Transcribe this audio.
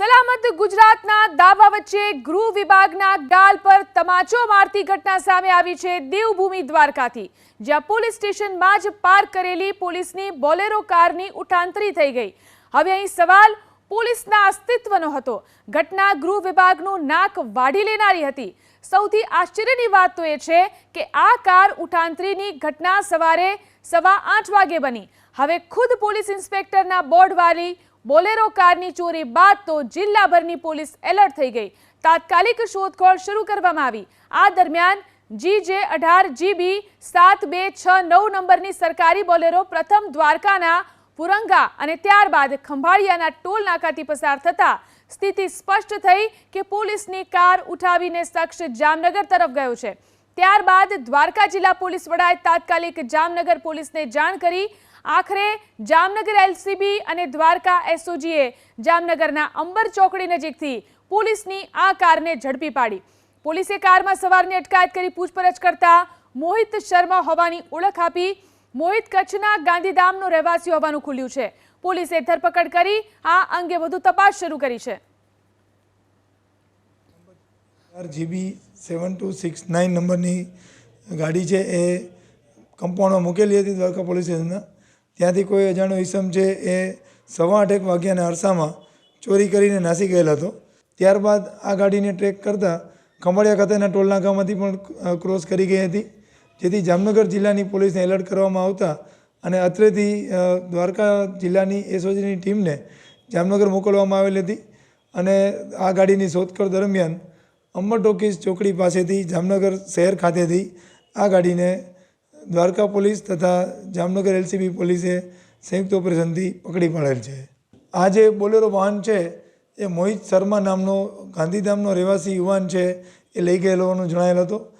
સલામત ગુજરાતના દાવા વચ્ચે ગૃહ વિભાગના ગાલ પર તમાચો મારતી ઘટના સામે આવી છે દેવભૂમિ દ્વારકાથી, જ્યાં પોલીસ સ્ટેશનમાં જ પાર્ક કરેલી પોલીસની બોલેરો કારની ઉઠાંતરી થઈ ગઈ. હવે અહીં સવાલ પોલીસના અસ્તિત્વનો હતો. ઘટના ગૃહ વિભાગનું નાક વાઢી લેનારી હતી. સૌથી આશ્ચર્યની વાત તો એ છે કે આ કાર ઉઠાંતરીની ઘટના સવારે સવા આઠ વાગે બની. હવે ખુદ પોલીસ ઇન્સ્પેક્ટરના બોર્ડવાળી બોલેરો કારની ચોરી બાદ તો જિલ્લાભરની પોલીસ એલર્ટ થઈ ગઈ. તાત્કાલિક શોધખોળ શરૂ કરવામાં આવી. આ દરમિયાન જી જે અઢાર જીબી સાત બે છ નવ નંબરની સરકારી બોલેરો પ્રથમ દ્વારકાના પુરંગા અને ત્યારબાદ ખંભાળિયાના ટોલ નાકાથી પસાર થતા સ્થિતિ સ્પષ્ટ થઈ કે પોલીસની કાર ઉઠાવીને શખ્સ જામનગર તરફ ગયો છે. ત્યારબાદ દ્વારકા જિલ્લા પોલીસ વડાએ તાત્કાલિક જામનગર પોલીસને જાણ કરી. આખરે જામનગર એલસીબી અને દ્વારકા એસઓજીએ જામનગરના અંબર ચોકડી નજીકથી પોલીસની આ કારને ઝડપી પાડી. પોલીસે કારમાં સવારની અટકાયત કરી પૂછપરછ કરતા મોહિત શર્મા હોવાની ઓળખ આપી. મોહિત કચ્છના ગાંધીધામનો રહેવાસી હોવાનું ખુલ્યું છે. પોલીસે ધરપકડ કરી આ અંગે વધુ તપાસ શરૂ કરી છે. ચાર GB seven two six nine નંબરની ગાડી છે, એ કમ્પાઉન્ડમાં મૂકેલી હતી દ્વારકા પોલીસ સ્ટેશનના ત્યાંથી કોઈ અજાણ્યો ઈસમ છે, એ સવા આઠેક વાગ્યાના અરસામાં ચોરી કરીને નાસી ગયેલ હતો. ત્યારબાદ આ ગાડીને ટ્રેક કરતાં ખંભાળિયા ખાતેના ટોલનાકામાંથી પણ ક્રોસ કરી ગઈ હતી. જેથી જામનગર જિલ્લાની પોલીસને એલર્ટ કરવામાં આવતા અને અત્રેથી દ્વારકા જિલ્લાની એસઓજીની ટીમને જામનગર મોકલવામાં આવેલી હતી. અને આ ગાડીની શોધખોળ દરમિયાન અંબર ટોકીસ ચોકડી પાસેથી જામનગર શહેર ખાતેથી આ ગાડીને દ્વારકા પોલીસ તથા જામનગર એલસીબી પોલીસે સંયુક્ત ઓપરેશનથી પકડી પાડેલ છે. આ જે બોલેરો વાહન છે, એ મોહિત શર્મા નામનો ગાંધીધામનો રહેવાસી યુવાન છે, એ લઈ ગયેલો હોવાનું જણાયેલ હતો.